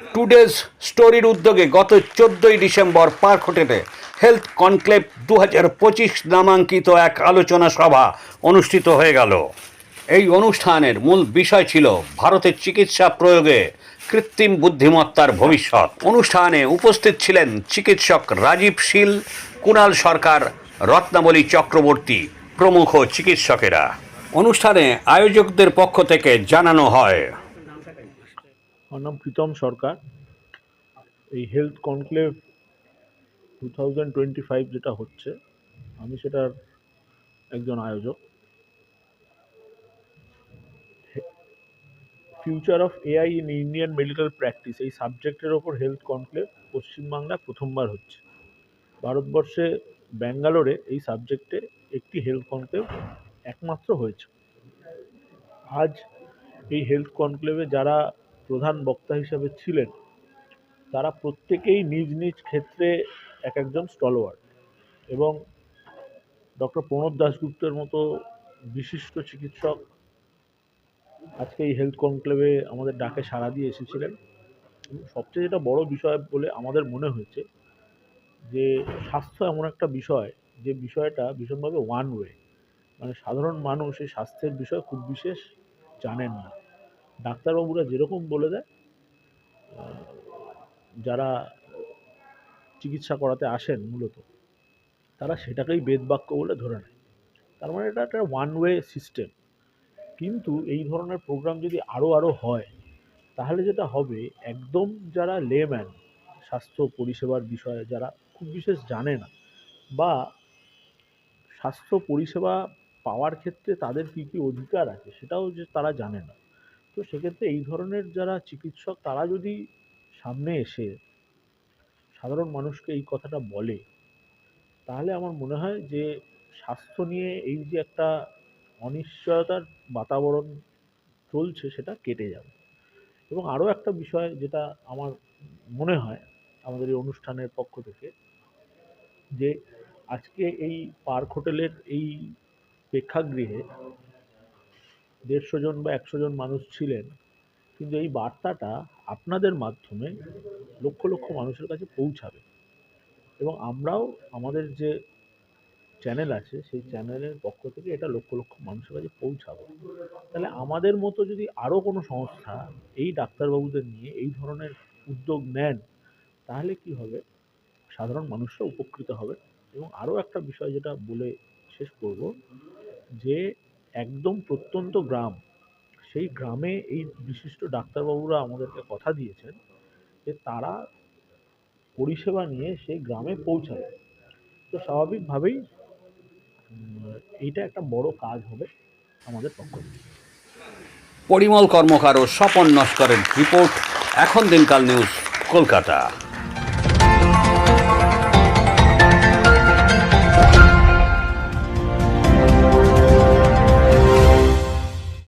Today's স্টোরির উদ্যোগে গত চোদ্দই ডিসেম্বর পার্ক হোটেলে হেলথ কনক্লেভ দু হাজার পঁচিশ নামাঙ্কিত এক আলোচনা সভা অনুষ্ঠিত হয়ে গেল। এই অনুষ্ঠানের মূল বিষয় ছিল ভারতের চিকিৎসা প্রয়োগে কৃত্রিম বুদ্ধিমত্তার ভবিষ্যৎ। অনুষ্ঠানে উপস্থিত ছিলেন চিকিৎসক রাজীব শীল, কুণাল সরকার, রত্নাবলী চক্রবর্তী প্রমুখ চিকিৎসকেরা। অনুষ্ঠানে আয়োজকদের পক্ষ থেকে জানানো হয় আমার নাম প্রীতম সরকার। এই health conclave two thousand twenty five যেটা হচ্ছে, আমি সেটার একজন আয়োজক। Future of AI in Indian medical practice এই সাবজেক্টের ওপর হেলথ কনক্লেভ পশ্চিমবাংলায় প্রথমবার হচ্ছে। ভারতবর্ষে ব্যাঙ্গালোরে এই সাবজেক্টে একটি হেলথ কনক্লেভ একমাত্র হয়েছে। আজ এই হেলথ কনক্লেভে যারা প্রধান বক্তা হিসেবে ছিলেন, তারা প্রত্যেকেই নিজ নিজ ক্ষেত্রে এক একজন স্টলওয়ার্ড এবং ডক্টর প্রণব দাশগুপ্তের মতো বিশিষ্ট চিকিৎসক আজকে এই হেলথ কনক্লেভে আমাদের ডাকে সাড়া দিয়ে এসেছিলেন। সবচেয়ে যেটা বড় বিষয় বলে আমাদের মনে হয়েছে যে, স্বাস্থ্য এমন একটা বিষয়, যে বিষয়টা ভীষণভাবে ওয়ান ওয়ে মানে সাধারণ মানুষ এই স্বাস্থ্যের বিষয়ে খুব বিশেষ জানেন না। ডাক্তারবাবুরা যেরকম বলে দেয় যারা চিকিৎসা করাতে আসেন মূলত, তারা সেটাকেই বেদবাক্য বলে ধরে নেয়। তার মানে এটা একটা ওয়ান ওয়ে সিস্টেম কিন্তু এই ধরনের প্রোগ্রাম যদি আরও আরও হয়, তাহলে যেটা হবে, একদম যারা লেম্যান স্বাস্থ্য পরিষেবার বিষয়ে যারা খুব বিশেষ জানে না, বা স্বাস্থ্য পরিষেবা পাওয়ার ক্ষেত্রে তাদের কী কী অধিকার আছে, সেটাও যে তারা জানে না। তো সেক্ষেত্রে এই ধরনের যারা চিকিৎসক, তারা যদি সামনে এসে সাধারণ মানুষকে এই কথাটা বলে, তাহলে আমার মনে হয় যে স্বাস্থ্য নিয়ে এই যে একটা অনিশ্চয়তার বাতাবরণ চলছে, সেটা কেটে যাবে। এবং আরও একটা বিষয় যেটা আমার মনে হয় আমাদের এই অনুষ্ঠানের পক্ষ থেকে, যে আজকে এই পার্ক হোটেলের এই প্রেক্ষাগৃহে দেড়শো জন বা একশো জন মানুষ ছিলেন, কিন্তু এই বার্তাটা আপনাদের মাধ্যমে লক্ষ লক্ষ মানুষের কাছে পৌঁছাবে। এবং আমরাও আমাদের যে চ্যানেল আছে, সেই চ্যানেলের পক্ষ থেকে এটা লক্ষ লক্ষ মানুষের কাছে পৌঁছাবে। তাহলে আমাদের মতো যদি আরও কোনো সংস্থা এই ডাক্তারবাবুদের নিয়ে এই ধরনের উদ্যোগ নেন, তাহলে কি হবে? সাধারণ মানুষরা উপকৃত হবে। এবং আরও একটা বিষয় যেটা বলে শেষ করব, যে একদম প্রত্যন্ত গ্রাম, সেই গ্রামে এই বিশিষ্ট ডাক্তারবাবুরা আমাদেরকে কথা দিয়েছেন যে তারা পরিষেবা নিয়ে সেই গ্রামে পৌঁছাবে তো স্বাভাবিকভাবেই এইটা একটা বড় কাজ হবে আমাদের পক্ষ থেকে। পরিমল কর্মকার ও স্বপন নস্করের রিপোর্ট, এখন দিনকাল নিউজ কলকাতা।